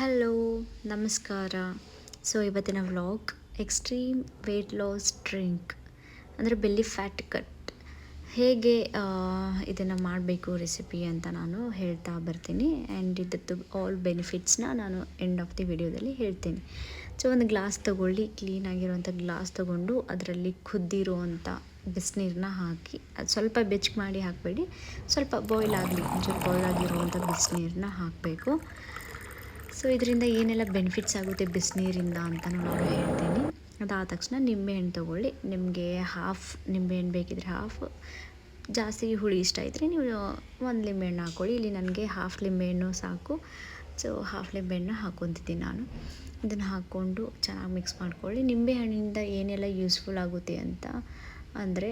Hello ನಮಸ್ಕಾರ. So ಇವತ್ತಿನ vlog extreme weight loss drink ಅಂದರೆ ಬೆಲ್ಲಿ ಫ್ಯಾಟ್ ಕಟ್ ಹೇಗೆ ಇದನ್ನು ಮಾಡಬೇಕು ರೆಸಿಪಿ ಅಂತ ನಾನು ಹೇಳ್ತಾ ಬರ್ತೀನಿ. ಆ್ಯಂಡ್ ಇದ್ರದ್ದು ಆಲ್ ಬೆನಿಫಿಟ್ಸ್ನ ನಾನು ಎಂಡ್ ಆಫ್ ದಿ ವಿಡಿಯೋದಲ್ಲಿ ಹೇಳ್ತೀನಿ. ಸೊ ಒಂದು ಗ್ಲಾಸ್ ತೊಗೊಳ್ಳಿ ಕ್ಲೀನಾಗಿರುವಂಥ ಗ್ಲಾಸ್ ತೊಗೊಂಡು ಅದರಲ್ಲಿ ಕುದ್ದಿರುವಂಥ ಬಿಸಿನೀರನ್ನ ಹಾಕಿ, ಅದು ಸ್ವಲ್ಪ ಬೆಚ್ಚಗೆ ಮಾಡಿ ಹಾಕಬೇಡಿ. ಸ್ವಲ್ಪ ಬಾಯ್ಲ್ ಆಗಲಿ, ಒಂಚೂರು ಬಾಯ್ಲ್ ಆಗಿರುವಂಥ ಬಿಸಿನೀರನ್ನ ಹಾಕಬೇಕು. ಸೊ ಇದರಿಂದ ಏನೆಲ್ಲ ಬೆನಿಫಿಟ್ಸ್ ಆಗುತ್ತೆ ಬಿಸಿನೀರಿಂದ ಅಂತ ನಾನು ಹೇಳ್ತೀನಿ. ಅದಾದ ತಕ್ಷಣ ನಿಂಬೆಹಣ್ಣು ತೊಗೊಳ್ಳಿ. ನಿಮಗೆ ಹಾಫ್ ನಿಂಬೆಹಣ್ಣು ಬೇಕಿದ್ರೆ ಹಾಫ್ ಜಾಸ್ತಿ ಹುಳಿ ಇಷ್ಟ ಇದ್ದರೆ ನೀವು ಒಂದು ಲಿಂಬೆಹಣ್ಣು ಹಾಕ್ಕೊಳ್ಳಿ ಇಲ್ಲಿ ನನಗೆ ಹಾಫ್ ಲಿಂಬೆಹಣ್ಣು ಸಾಕು. ಸೊ ಹಾಫ್ ಲಿಂಬೆಹಣ್ಣು ಹಾಕ್ಕೊತಿದ್ದೀನಿ ನಾನು. ಇದನ್ನು ಹಾಕ್ಕೊಂಡು ಚೆನ್ನಾಗಿ ಮಿಕ್ಸ್ ಮಾಡ್ಕೊಳ್ಳಿ. ನಿಂಬೆಹಣ್ಣಿಂದ ಏನೆಲ್ಲ ಯೂಸ್ಫುಲ್ ಆಗುತ್ತೆ ಅಂತ ಅಂದರೆ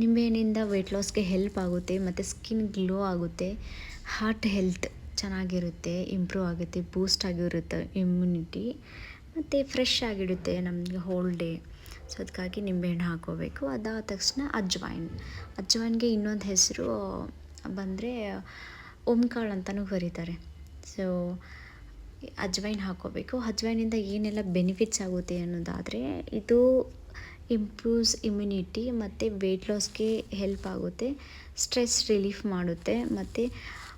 ನಿಂಬೆಹಣ್ಣಿಂದ ವೆಯ್ಟ್ ಲಾಸ್ಗೆ ಹೆಲ್ಪ್ ಆಗುತ್ತೆ, ಮತ್ತು ಸ್ಕಿನ್ ಗ್ಲೋ ಆಗುತ್ತೆ ಹಾರ್ಟ್ ಹೆಲ್ತ್ ಚೆನ್ನಾಗಿರುತ್ತೆ ಇಂಪ್ರೂವ್ ಆಗುತ್ತೆ ಬೂಸ್ಟ್ ಆಗಿರುತ್ತೆ ಇಮ್ಯುನಿಟಿ ಮತ್ತು ಫ್ರೆಶ್ ಆಗಿಡುತ್ತೆ ನಮಗೆ ಹೋಲ್ ಡೇ ಸೊ ಅದಕ್ಕಾಗಿ ನಿಂಬೆಹಣ್ಣು ಹಾಕೋಬೇಕು ಅದಾದ ತಕ್ಷಣ ಅಜ್ವೈನ್ ಅಜ್ವೈನ್ಗೆ ಇನ್ನೊಂದು ಹೆಸರು ಬಂದರೆ ಓಂಕಾಳು ಅಂತಲೂ ಕರೀತಾರೆ. ಸೊ ಅಜ್ವೈನ್ ಹಾಕೋಬೇಕು ಅಜ್ವೈನಿಂದ ಏನೆಲ್ಲ ಬೆನಿಫಿಟ್ಸ್ ಆಗುತ್ತೆ ಅನ್ನೋದಾದರೆ, ಇದು ಇಂಪ್ರೂವ್ಸ್ ಇಮ್ಯುನಿಟಿ ಮತ್ತು ವೆಯ್ಟ್ ಲಾಸ್ಗೆ ಹೆಲ್ಪ್ ಆಗುತ್ತೆ ಸ್ಟ್ರೆಸ್ ರಿಲೀಫ್ ಮಾಡುತ್ತೆ, ಮತ್ತು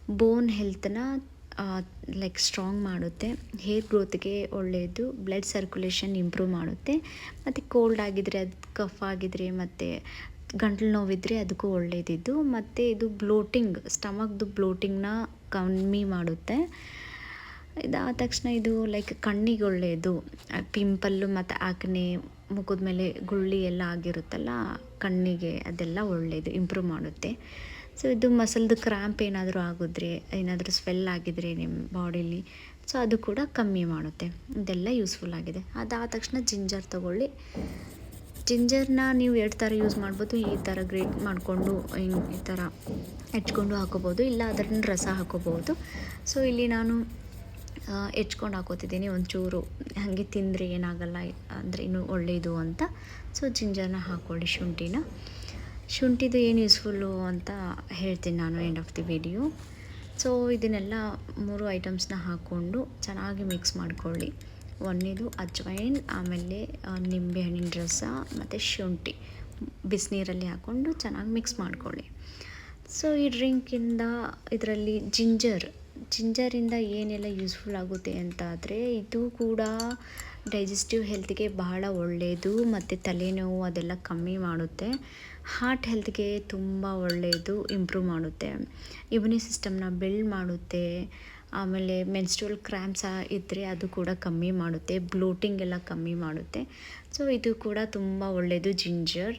ಬೋನ್ ಹೆಲ್ತನ್ನ ಲೈಕ್ ಸ್ಟ್ರಾಂಗ್ ಮಾಡುತ್ತೆ. ಹೇರ್ ಗ್ರೋತ್ಗೆ ಒಳ್ಳೆಯದು ಬ್ಲಡ್ ಸರ್ಕ್ಯುಲೇಷನ್ ಇಂಪ್ರೂವ್ ಮಾಡುತ್ತೆ. ಮತ್ತು ಕೋಲ್ಡ್ ಆಗಿದ್ದರೆ ಅದು ಕಫ್ ಆಗಿದ್ರೆ ಮತ್ತು ಗಂಟ್ಲು ನೋವಿದ್ರೆ ಅದಕ್ಕೂ ಒಳ್ಳೆಯದಿದ್ದು ಮತ್ತು ಇದು ಬ್ಲೋಟಿಂಗ್ ಸ್ಟಮಕ್ದು ಬ್ಲೋಟಿಂಗ್ನ ಕಮ್ಮಿ ಮಾಡುತ್ತೆ. ಇದಾದ ತಕ್ಷಣ ಇದು ಲೈಕ್ ಕಣ್ಣಿಗೆ ಒಳ್ಳೆಯದು ಪಿಂಪಲ್ಲು ಮತ್ತು ಆಕ್ನೆ ಮುಖದ ಮೇಲೆ ಗುಳ್ಳಿ ಎಲ್ಲ ಆಗಿರುತ್ತಲ್ಲ, ಕಣ್ಣಿಗೆ ಅದೆಲ್ಲ ಒಳ್ಳೆಯದು ಇಂಪ್ರೂವ್ ಮಾಡುತ್ತೆ. ಸೊ ಇದು ಮಸಲ್ದು ಕ್ರ್ಯಾಂಪ್ ಏನಾದರೂ ಆಗಿದ್ರೆ, ಏನಾದರೂ ಸ್ವೆಲ್ ಆಗಿದ್ರೆ ನಿಮ್ಮ ಬಾಡಿಲಿ ಸೊ ಅದು ಕೂಡ ಕಮ್ಮಿ ಮಾಡುತ್ತೆ. ಇದೆಲ್ಲ ಯೂಸ್ಫುಲ್ ಆಗಿದೆ. ಅದಾದ ತಕ್ಷಣ ಜಿಂಜರ್ ತೊಗೊಳ್ಳಿ. ಜಿಂಜರ್ನ ನೀವು ಎರಡು ಥರ ಯೂಸ್ ಮಾಡ್ಬೋದು. ಈ ಥರ ಗ್ರೇಟ್ ಮಾಡಿಕೊಂಡು ಈ ಥರ ಹೆಚ್ಕೊಂಡು ಹಾಕೋಬೋದು. ಇಲ್ಲ ಅದನ್ನ ರಸ ಹಾಕೋಬೋದು. ಸೊ ಇಲ್ಲಿ ನಾನು ಹೆಚ್ಕೊಂಡು ಹಾಕೋತಿದ್ದೀನಿ. ಒಂಚೂರು ಹಾಗೆ ತಿಂದರೆ ಏನಾಗಲ್ಲ, ಅಂದರೆ ಇನ್ನೂ ಒಳ್ಳೆಯದು ಅಂತ. ಸೊ ಜಿಂಜರ್ನ ಹಾಕ್ಕೊಳ್ಳಿ ಶುಂಠಿನ. ಶುಂಠಿದು ಏನು ಯೂಸ್ಫುಲ್ಲು ಅಂತ ಹೇಳ್ತೀನಿ ನಾನು end of the video so ಇದನ್ನೆಲ್ಲ ಮೂರು ಐಟಮ್ಸ್ನ ಹಾಕ್ಕೊಂಡು ಚೆನ್ನಾಗಿ ಮಿಕ್ಸ್ ಮಾಡ್ಕೊಳ್ಳಿ. ಒಂದೇದು ಅಜ್ವೈನ್ ಆಮೇಲೆ ನಿಂಬೆ ಹಣ್ಣಿನ ರಸ, ಮತ್ತು ಶುಂಠಿ. ಬಿಸಿನೀರಲ್ಲಿ ಹಾಕ್ಕೊಂಡು ಚೆನ್ನಾಗಿ ಮಿಕ್ಸ್ ಮಾಡ್ಕೊಳ್ಳಿ. ಸೊ ಈ ಡ್ರಿಂಕಿಂದ ಇದರಲ್ಲಿ ಜಿಂಜರ್ ಜಿಂಜರಿಂದ ಏನೆಲ್ಲ ಯೂಸ್ಫುಲ್ ಆಗುತ್ತೆ ಅಂತ ಆದರೆ ಇದು ಕೂಡ ಡೈಜೆಸ್ಟಿವ್ ಹೆಲ್ತ್ಗೆ ಬಹಳ ಒಳ್ಳೆಯದು ಮತ್ತು ತಲೆನೋವು ಅದೆಲ್ಲ ಕಮ್ಮಿ ಮಾಡುತ್ತೆ. ಹಾರ್ಟ್ ಹೆಲ್ತ್ಗೆ ತುಂಬ ಒಳ್ಳೆಯದು ಇಂಪ್ರೂವ್ ಮಾಡುತ್ತೆ. ಇಮ್ಯುನಿ ಸಿಸ್ಟಮ್ನ ಬಿಲ್ಡ್ ಮಾಡುತ್ತೆ. ಆಮೇಲೆ ಮೆನ್ಸ್ಟ್ರಲ್ ಕ್ರ್ಯಾಂಪ್ಸ್ ಇದ್ದರೆ ಅದು ಕೂಡ ಕಮ್ಮಿ ಮಾಡುತ್ತೆ. ಬ್ಲೋಟಿಂಗ್ ಎಲ್ಲ ಕಮ್ಮಿ ಮಾಡುತ್ತೆ. ಸೊ ಇದು ಕೂಡ ತುಂಬ ಒಳ್ಳೆಯದು ಜಿಂಜರ್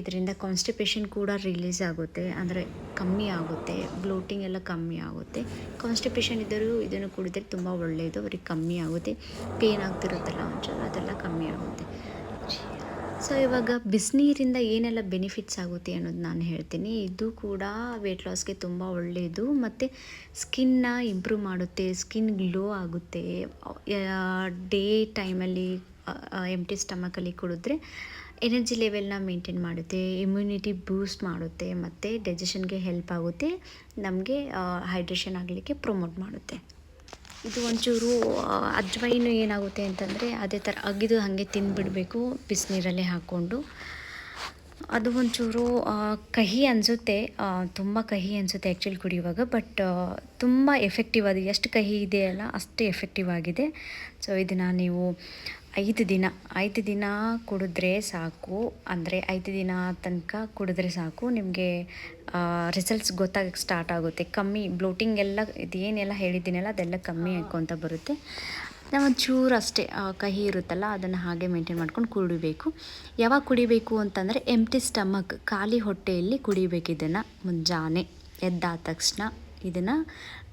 ಇದರಿಂದ ಕಾನ್ಸ್ಟಿಪೇಷನ್ ಕೂಡ ರಿಲೀಸ್ ಆಗುತ್ತೆ. ಅಂದರೆ ಕಮ್ಮಿ ಆಗುತ್ತೆ. ಬ್ಲೋಟಿಂಗ್ ಎಲ್ಲ ಕಮ್ಮಿ ಆಗುತ್ತೆ. ಕಾನ್ಸ್ಟಿಪೇಷನ್ ಇದ್ದರೂ ಇದನ್ನು ಕುಡಿದ್ರೆ ತುಂಬ ಒಳ್ಳೆಯದು ಅವ್ರಿಗೆ ಕಮ್ಮಿ ಆಗುತ್ತೆ. ಪೇನ್ ಆಗ್ತಿರುತ್ತಲ್ಲ ಒಂಚೂರು, ಅದೆಲ್ಲ ಕಮ್ಮಿ ಆಗುತ್ತೆ. ಸೊ ಇವಾಗ ಬಿಸಿನೀರಿಂದ ಏನೆಲ್ಲ ಬೆನಿಫಿಟ್ಸ್ ಆಗುತ್ತೆ ಅನ್ನೋದು ನಾನು ಹೇಳ್ತೀನಿ. ಇದು ಕೂಡ ವೆಯ್ಟ್ ಲಾಸ್ಗೆ ತುಂಬ ಒಳ್ಳೆಯದು ಮತ್ತು ಸ್ಕಿನ್ನ ಇಂಪ್ರೂವ್ ಮಾಡುತ್ತೆ. ಸ್ಕಿನ್ ಗ್ಲೋ ಆಗುತ್ತೆ. ಡೇ ಟೈಮಲ್ಲಿ ಎಂಟಿ ಸ್ಟಮಕಲ್ಲಿ ಕುಡಿದ್ರೆ ಎನರ್ಜಿ ಲೆವೆಲ್ನ ಮೇಂಟೈನ್ ಮಾಡುತ್ತೆ ಇಮ್ಯುನಿಟಿ ಬೂಸ್ಟ್ ಮಾಡುತ್ತೆ, ಮತ್ತು ಡೈಜೆಷನ್ಗೆ ಹೆಲ್ಪ್ ಆಗುತ್ತೆ, ನಮಗೆ ಹೈಡ್ರೇಷನ್ ಆಗಲಿಕ್ಕೆ ಪ್ರಮೋಟ್ ಮಾಡುತ್ತೆ. ಇದು ಒಂಚೂರು ಅಜ್ವೈನು ಏನಾಗುತ್ತೆ ಅಂತಂದರೆ ಅದೇ ಥರ ಅಗಿದು ಹಾಗೆ ತಿಂದುಬಿಡಬೇಕು, ಬಿಸಿನೀರಲ್ಲೇ ಹಾಕ್ಕೊಂಡು. ಅದು ಒಂಚೂರು ಕಹಿ ಅನಿಸುತ್ತೆ. ತುಂಬ ಕಹಿ ಅನಿಸುತ್ತೆ ಆ್ಯಕ್ಚುಲಿ ಕುಡಿಯುವಾಗ ಬಟ್ ತುಂಬ ಎಫೆಕ್ಟಿವ್ ಅದು ಎಷ್ಟು ಕಹಿ ಇದೆಯಲ್ಲ ಅಷ್ಟು ಎಫೆಕ್ಟಿವ್ ಆಗಿದೆ. ಸೊ ಇದನ್ನು ನೀವು ಐದು ದಿನ ಐದು ದಿನ ಕುಡಿದ್ರೆ ಸಾಕು. ಅಂದರೆ ಐದು ದಿನ ತನಕ ಕುಡಿದ್ರೆ ಸಾಕು. ನಿಮಗೆ ರಿಸಲ್ಟ್ಸ್ ಗೊತ್ತಾಗಕ್ಕೆ ಸ್ಟಾರ್ಟ್ ಆಗುತ್ತೆ. ಕಮ್ಮಿ ಬ್ಲೋಟಿಂಗ್ ಎಲ್ಲ ಇದೇನೆಲ್ಲ ಹೇಳಿದ್ದೀನಲ್ಲ ಅದೆಲ್ಲ ಕಮ್ಮಿ ಆಯ್ಕೊತ ಬರುತ್ತೆ. ನಾವು ಚೂರು ಅಷ್ಟೇ ಕಹಿ ಇರುತ್ತಲ್ಲ, ಅದನ್ನು ಹಾಗೆ ಮೇಂಟೈನ್ ಮಾಡ್ಕೊಂಡು ಕುಡಿಬೇಕು. ಯಾವಾಗ ಕುಡಿಬೇಕು ಅಂತಂದರೆ ಎಂಟಿ ಸ್ಟಮಕ್ ಖಾಲಿ ಹೊಟ್ಟೆಯಲ್ಲಿ ಕುಡಿಬೇಕು ಇದನ್ನು ಮುಂಜಾನೆ. ಎದ್ದಾದ ತಕ್ಷಣ ಇದನ್ನು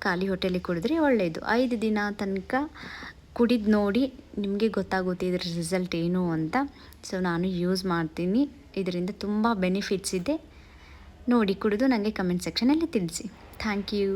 ಖಾಲಿ ಹೊಟ್ಟೆಯಲ್ಲಿ ಕುಡಿದ್ರೆ ಒಳ್ಳೆಯದು ಐದು ದಿನ ತನಕ ಕುಡಿದು ನೋಡಿ ನಿಮಗೆ ಗೊತ್ತಾಗುತ್ತೆ ಇದ್ರ ರಿಸಲ್ಟ್ ಏನು ಅಂತ. ಸೊ ನಾನು ಯೂಸ್ ಮಾಡ್ತೀನಿ. ಇದರಿಂದ ತುಂಬ ಬೆನಿಫಿಟ್ಸ್ ಇದೆ. ನೋಡಿ, ಕುಡಿದು ನನಗೆ ಕಮೆಂಟ್ ಸೆಕ್ಷನಲ್ಲಿ ತಿಳಿಸಿ. Thank you